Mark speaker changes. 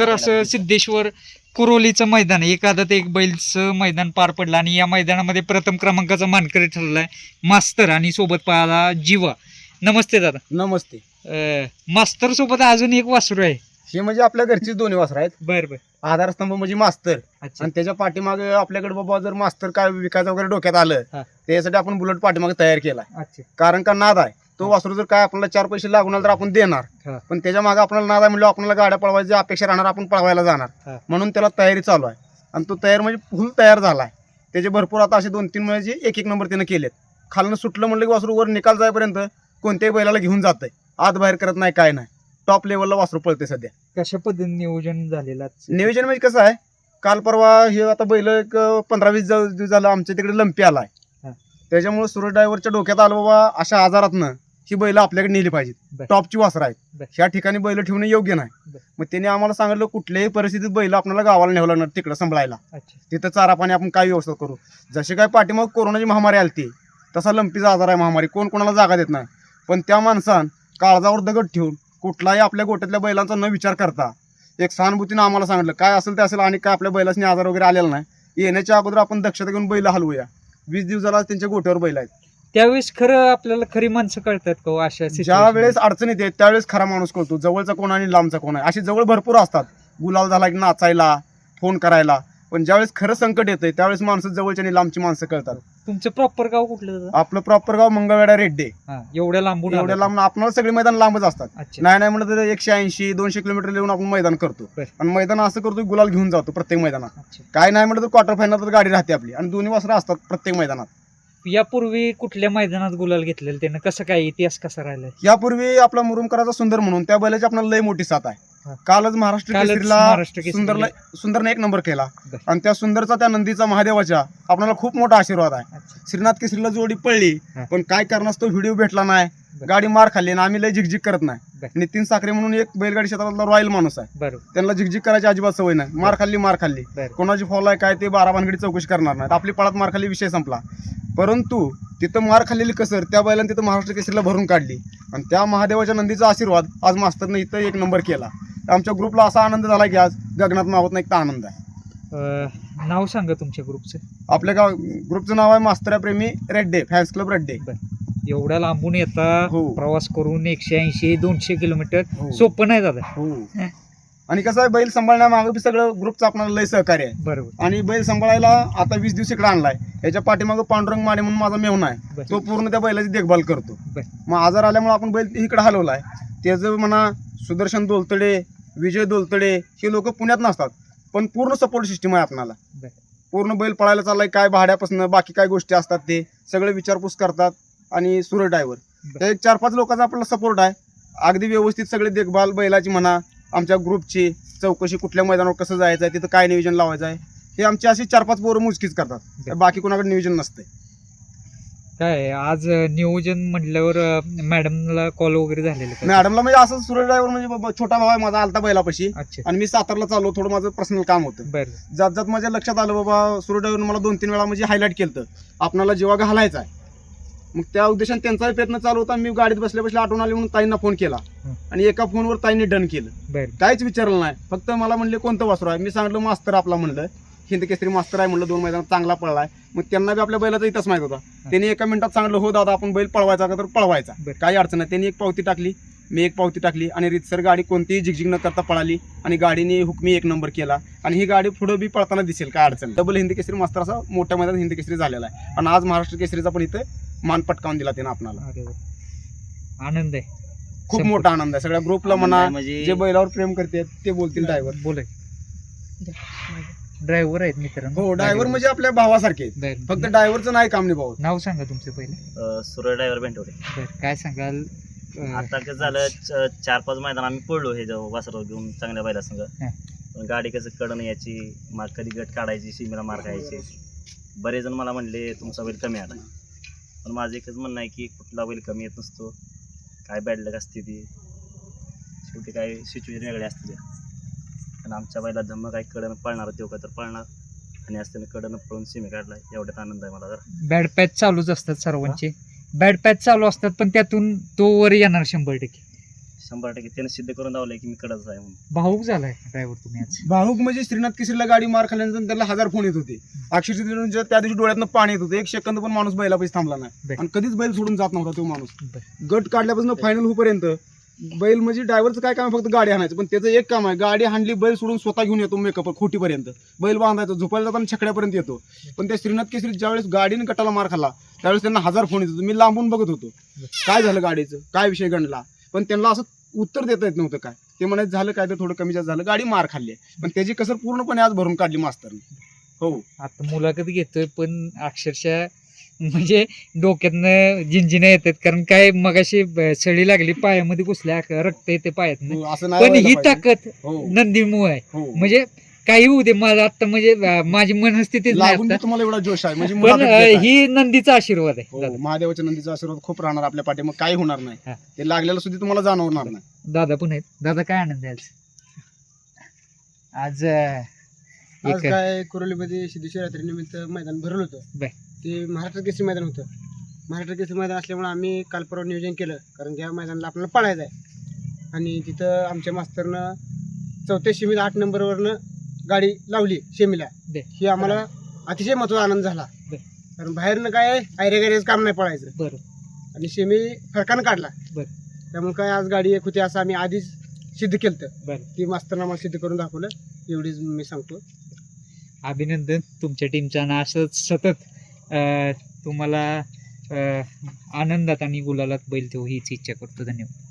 Speaker 1: तर असं सिद्धेश्वर कुरोलीचं मैदान. एखादं ते एक बैलचं मैदान पार पडलं आणि या मैदानामध्ये प्रथम क्रमांकाचा मानकरी ठरलाय मास्तर आणि सोबत पाहला जीवा. नमस्ते दादा.
Speaker 2: नमस्ते.
Speaker 1: अं, मास्तर सोबत अजून एक वासरू आहे.
Speaker 2: हे म्हणजे आपल्या घरचीच दोन्ही वासर आहेत.
Speaker 1: बर बर.
Speaker 2: आधारस्तंभ म्हणजे मास्तर.
Speaker 1: अच्छा.
Speaker 2: आणि त्याच्या पाठीमागे आपल्याकडे बाबा जर मास्तर काय विकायचं वगैरे डोक्यात आलं
Speaker 1: हा.
Speaker 2: त्यासाठी आपण बुलेट पाठीमागे तयार केला
Speaker 1: अच्छा.
Speaker 2: कारण का नाद आहे. तो. वासरू जर काय आपल्याला चार पैसे आले तर आपण देणार. पण त्याच्यामागे आपल्याला नाद आहे म्हणजे आपल्याला गाड्या पळवायची अपेक्षा राहणार आपण पळवायला जाणार. म्हणून त्याला तयारी चालू आहे आणि तो तयार म्हणजे फुल तयार झालाय त्याचे भरपूर आता असे दोन तीन म्हणजे एक एक नंबर त्यानं केलेत खालनं सुटलं म्हणलं की वासरू वर निकाल जाईपर्यंत कोणत्याही बैलाला घेऊन जातंय आत बाहेर करत नाही काय नाही टॉप लेवलला वासरू पळते सध्या
Speaker 1: कशा पद्धतीने नियोजन झालेलं?
Speaker 2: नियोजन म्हणजे कसं आहे काल परवा हे आता बैल एक पंधरा वीस दिवस झालं आमच्या तिकडे लंपी आलाय
Speaker 1: हा.
Speaker 2: त्याच्यामुळे सुरत ड्रायव्हरच्या डोक्यात आलं बाबा अशा आजारातनं ही बैल आपल्याकडे नेली
Speaker 1: बर.
Speaker 2: पाहिजेत टॉपची वासर आहेत.
Speaker 1: बर.
Speaker 2: ह्या ठिकाणी बैल ठेवणं योग्य नाही.
Speaker 1: बर.
Speaker 2: मग त्यांनी आम्हाला सांगितलं कुठल्याही परिस्थितीत बैल आपल्याला गावाला न्यावं लागणार तिकडं सांभाळायला.
Speaker 1: अच्छा.
Speaker 2: तिथं चारा पाणी आपण काय व्यवस्था करू? जशी काय पाठीमाग कोरोनाची महामारी आली ती तसा लंपीचा आजार आहे महामारी. कोण कोणाला जागा देत नाही. पण त्या माणसान काळजावर दगड ठेवून कुठलाही आपल्या गोट्यातल्या बैलांचा न विचार करता एक सहानुभूतीनं आम्हाला सांगितलं काय असेल ते असेल आणि काय आपल्या बैलासनी आजार वगैरे आलेला नाही. येण्याच्या अगोदर आपण दक्षता घेऊन बैल हलवूया. वीस दिवसाला त्यांच्या गोट्यावर बैल आहेत.
Speaker 1: त्यावेळेस खरं आपल्याला खरी माणसं कळतात का हो अशा
Speaker 2: ज्या
Speaker 1: situation
Speaker 2: वेळेस अडचण येते त्यावेळेस खरा माणूस कळतो. जवळचा कोण आणि लांबचा कोण आहे? अशी जवळ भरपूर असतात. गुलाल झाला की नाचायला फोन करायला. पण ज्यावेळेस खरं संकट येतंय त्यावेळेस माणसं जवळची आणि लांबची माणसं कळतात.
Speaker 1: तुमचं प्रॉपर गाव कुठलं दादा?
Speaker 2: आपलं प्रॉपर गाव मंगळवेढा रेड्डे
Speaker 1: हा एवढ्या लांबून
Speaker 2: एवढ्या? लांब आपल्याला सगळे मैदान लांबच असतात.
Speaker 1: अच्छा.
Speaker 2: नाही नाही म्हणलं तर एकशे ऐंशी दोनशे किलोमीटर येऊन आपण मैदान करतो.
Speaker 1: बर.
Speaker 2: आणि मैदान असं करतो की गुलाल घेऊन जातो प्रत्येक मैदानात.
Speaker 1: अच्छा.
Speaker 2: काय नाही म्हटलं तर क्वार्टर फायनल तर गाडी राहते आपली. आणि दोन्ही वासरं असतात प्रत्येक मैदानात.
Speaker 1: यापूर्वी कुठल्या मैदानात गुलाल घेतलेलं त्यानं? कसं काय इतिहास कसा राहिलाय?
Speaker 2: यापूर्वी आपला मुरुमकराचा सुंदर म्हणून त्या बैलाची आपल्याला लय मोठी साथ
Speaker 1: हा.
Speaker 2: आहे कालच महाराष्ट्र
Speaker 1: कालच
Speaker 2: केसरीला
Speaker 1: महाराष्ट्र केसरीला-
Speaker 2: सुंदरला सुंदरने एक नंबर केला.
Speaker 1: बर.
Speaker 2: आणि त्या सुंदरचा त्या नंदीचा महादेवाच्या आपल्याला खूप मोठा आशीर्वाद आहे.
Speaker 1: अच्छा.
Speaker 2: श्रीनाथ केसरीला जोडी पडली
Speaker 1: हा.
Speaker 2: पण काय कारणास्तव व्हिडिओ भेटला नाही.
Speaker 1: बर.
Speaker 2: गाडी मार खाल्ली आणि आम्ही लय झिकझिक करत नाही. नितीन साखरे म्हणून एक बैलगाडी क्षेत्रातला रॉयल माणूस आहे.
Speaker 1: बरोबर.
Speaker 2: त्यांना झिकझिक करायची अजिबात सवय नाही. मार खाल्ली मार खाल्ली.
Speaker 1: बरं.
Speaker 2: कोणाची फॉल आहे काय ते बारा भानगडी चौकशी करणार नाहीत. आपली पळात मार खाल्ली विषय संपला. परंतु तिथं मार खाल्लेली कसर त्या बैलांनी तिथं महाराष्ट्र केसरीला भरून काढली. आणि त्या महादेवाच्या नंदीचा आशीर्वाद आज मास्तरनं इथं एक नंबर केला. आमच्या ग्रुपला असा आनंद झाला की आज गगनात मावत नाही इतका आनंद आहे.
Speaker 1: अं, नाव सांगा तुमच्या ग्रुपचं.
Speaker 2: आपल्या गाव ग्रुपचं नाव आहे मास्तराप्रेमी रेड्डे फॅन्स क्लब रेड्डे.
Speaker 1: एवढ्या लांबून येता
Speaker 2: हो.
Speaker 1: प्रवास करून एकशे ऐंशी दोनशे किलोमीटर
Speaker 2: हो.
Speaker 1: सोपं नाही दादा.
Speaker 2: हो. आणि कसं आहे बैल सांभाळण्यामागे बी सगळं ग्रुपचं आपल्याला लय सहकार्य आहे.
Speaker 1: बरोबर.
Speaker 2: आणि बैल सांभाळायला आता वीस दिवस इकडे आणलाय. याच्या पाठीमागं पांडुरंग माने म्हणून माझा मेहून आहे.
Speaker 1: बरं.
Speaker 2: तो पूर्ण त्या बैलाची देखभाल करतो.
Speaker 1: बर.
Speaker 2: मग आजार आल्यामुळे आपण बैल इकडे हलवलाय. त्याचं म्हणा सुदर्शन दोलतडे विजय दोलतडे हे लोक पुण्यात नसतात. पण पूर्ण सपोर्ट सिस्टीम आहे आपणाला.
Speaker 1: बर.
Speaker 2: पूर्ण बैल पळायला चाललाय काय भाड्यापासून बाकी काय गोष्टी असतात ते सगळे विचारपूस करतात आणि सुरत ड्रायव्हर
Speaker 1: बर.
Speaker 2: एक चार पाच लोकांचा आपल्याला सपोर्ट आहे. अगदी व्यवस्थित सगळे देखभाल बैलाची म्हणा आमच्या ग्रुपची चौकशी कुठल्या मैदानावर कसं जायचं आहे तिथं काय नियोजन लावायचं आहे हे आमची अशी चार पाच पोरं मुजकीच करतात. बाकी कोणाकडे नियोजन नसते
Speaker 1: काय आज नियोजन म्हटल्यावर मॅडमला कॉल वगैरे झालेले?
Speaker 2: मॅडमला म्हणजे असं सुरत ड्रायव्हर म्हणजे बाबा छोटा भाव आहे माझा आलता बैलापाशी
Speaker 1: अच्छा.
Speaker 2: आणि मी सातारला चाललो थोडं माझं पर्सनल काम होतं.
Speaker 1: बरं.
Speaker 2: जात जात माझ्या लक्षात आलं बाबा सुरत ड्रायव्हर मला दोन तीन वेळा म्हणजे हायलाईट केलं आपणाला जेव्हा घालायचा आहे मग त्या उद्देशाने त्यांचाही प्रयत्न चालू होता. मी गाडीत बसल्या बसल्या आठवण आली म्हणून ताईंना फोन केला. आणि एका फोनवर ताईंनी डन केलं. काहीच विचारलं नाही. फक्त मला म्हणले कोणतं वासरू आहे? मी सांगितलं मास्तर आपला म्हणलं. हिंद केसरी मास्तर आहे म्हणलं दोन मैदानात चांगला पळलाय. मग त्यांना बी आपल्या बैलाचा इथंच माहीत होता. त्यांनी एका मिनिटात सांगितलं हो दादा आपण बैल पळवायचा का तर पळवायचा. काही अडचण नाही. त्यांनी एक पावती टाकली. मी एक पावती टाकली. आणि रितसर गाडी कोणतीही झिकझिक न करता पळाली. आणि गाडीने हुकमी एक नंबर केला. आणि ही गाडी पुढे बी पळताना दिसेल काय अडचण डबल हिंद केसरी मास्तर असा मोठ्या मैदानात हिंद केसरी झालेला आहे. आणि आज महाराष्ट्र केसरीचा पण इथं मान पटकावून दिला त्यानं आपणाला.
Speaker 1: अरे वा. आनंद आहे.
Speaker 2: खूप
Speaker 1: शंभर.
Speaker 2: मोठा आनंद आहे. सगळ्या ग्रुपला म्हणा
Speaker 3: म्हणजे
Speaker 2: जे बैलावर प्रेम करते ते बोलतील ड्रायव्हर
Speaker 1: बोला. ड्रायव्हर आहेत मित्रांनो.
Speaker 2: हो ड्रायव्हर. म्हणजे आपल्या भावासारखे आहेत.
Speaker 1: बरं.
Speaker 2: फक्त ड्रायव्हरचं नाही काम निभावत.
Speaker 1: नाव सांगा तुमचं पहिले.
Speaker 3: अं, सुरळ ड्रायव्हर भेटवले
Speaker 1: बरं काय सांगाल? अं,
Speaker 3: आता कसं झालं च- चार पाच मैदान आम्ही पडलो हे वासराव घेऊन चांगल्या बैला संग
Speaker 1: हा.
Speaker 3: पण गाडी कसं कडन याची मार कधी गट काढायची सीमेला मार खायची. बरेच जण मला म्हणले तुमचा बैल कमी आला पण माझं एकच म्हणणं आहे की कुठला बैल कमी येत नसतो. काय बॅडलक असते ती. शेवटी काय सिच्युएशन वेगळी असते त्या. आणि आमच्या बैला धम्म काय कडनं पळणार तेव्हा तर पळणार. आणि असताना कडनं पळून सीमे काढलाय. एवढ्यात आनंद आहे मला जरा.
Speaker 1: बॅड पॅच चालूच असतात सर्वांचे. बॅड पॅच चालू असतात पण त्यातून तो वर येणार शंभर टक्के.
Speaker 3: शंभर टक्के त्याने सिद्ध करून दावलंय की मी कडच आहे म्हणून.
Speaker 1: भाऊक झालाय ड्रायव्हर तुम्ही आज?
Speaker 2: भाऊक म्हणजे श्रीनाथ केसरीला गाडी मार खाल्ल्यानंतर त्याला हजार फोन येत होते. अक्षरशः त्या दिवशी डोळ्यातनं पाणी येत होतं. एक सेकंद पण माणूस बैलापाशी थांबला नाही.
Speaker 1: बर.
Speaker 2: आणि कधीच बैल सोडून जात नव्हता तो माणूस.
Speaker 1: बर.
Speaker 2: गट काढल्यापासून फायनल होईपर्यंत बैल म्हणजे ड्रायव्हरचं काय काम आहे? फक्त गाडी आणायचं. पण त्याचं एक काम आहे. गाडी हाणली बैल सोडून स्वतः घेऊन येतो मेकअप खोटीपर्यंत. बैल बांधायचा झोपायला जाताना छकड्यापर्यंत येतो. पण त्या श्रीनाथ केसरी ज्यावेळेस गाडीने गटाला मार खाल्ला त्यावेळेस त्यांना हजार फोन येत होते. मी लांबून बघत होतो. काय झालं गाडीचं? काय विषय गणला पण त्यांना असं उत्तर देता येत नव्हतं काय. ते म्हणायचं झालं काय तर थोडं कमी जास्त झालं गाडी मार खाल्ली आहे. पण त्याची कसर पूर्णपणे आज भरून काढली मास्तरने. हो.
Speaker 1: आता मुलाखत घेतोय पण अक्षरशः म्हणजे डोक्यातनं जिंजिनं येतात कारण काय मगाशी ब- सळी लागली पायामध्ये घुसल्या रक्त येते पायात
Speaker 2: हो, असं नाही
Speaker 1: पण
Speaker 2: व्हायला
Speaker 1: ही
Speaker 2: पाहिजे.
Speaker 1: ताकद
Speaker 2: हो.
Speaker 1: नंदीमुळे आहे.
Speaker 2: हो.
Speaker 1: म्हणजे काही होऊ दे मला आता म्हणजे अं, माझी मनस्थितीच नाही
Speaker 2: लागून
Speaker 1: आता.
Speaker 2: तुम्हाला एवढा जोश आहे म्हणजे
Speaker 1: पण
Speaker 2: मुलाखत
Speaker 1: अं. ही नंदीचा आशीर्वाद आहे.
Speaker 2: हो
Speaker 1: दादा.
Speaker 2: महादेवाच्या नंदीचा आशीर्वाद खूप राहणार आपल्या पाठी मग काही होणार
Speaker 1: हा.
Speaker 2: नाही ते लागलेलं सुद्धा तुम्हाला जाणवणार नाही.
Speaker 1: दादा पण आहेत. दादा काय आनंद आहे आज? आज अं,
Speaker 4: आज
Speaker 1: एक
Speaker 4: काय कुरोलीमध्ये सिद्धेश्वर निमित्त मैदान भरलं होतं.
Speaker 1: बर.
Speaker 4: ते महाराष्ट्र केसरी मैदान होतं. महाराष्ट्र केसरी मैदान असल्यामुळे आम्ही काल परवा नियोजन केलं कारण त्या मैदानाला आपल्याला पळायचं आहे. आणि तिथं आमच्या मास्तरनं चौथ्या शेमीला आठ नंबरवरनं गाडी लावली शेमीला
Speaker 1: बर.
Speaker 4: ही आम्हाला अतिशय महत्त्वाचा आनंद झाला.
Speaker 1: बर.
Speaker 4: कारण बाहेरनं काय आयरे गायरेच काम नाही पळायचं.
Speaker 1: बरं.
Speaker 4: आणि शेमी फरकानं काढला.
Speaker 1: बर.
Speaker 4: त्यामुळे काय आज गाडी एक होती असं आम्ही आधीच सिद्ध केलं
Speaker 1: बरं.
Speaker 4: ती मास्तरनं आम्हाला सिद्ध करून दाखवलं. एवढीच मी सांगतो.
Speaker 1: अभिनंदन तुमच्या टीमचा आणि असंच सतत अं, तुम्हाला अं, आनंदात आणि गुलालात बैल ठेवू हीच इच्छा करतो. धन्यवाद.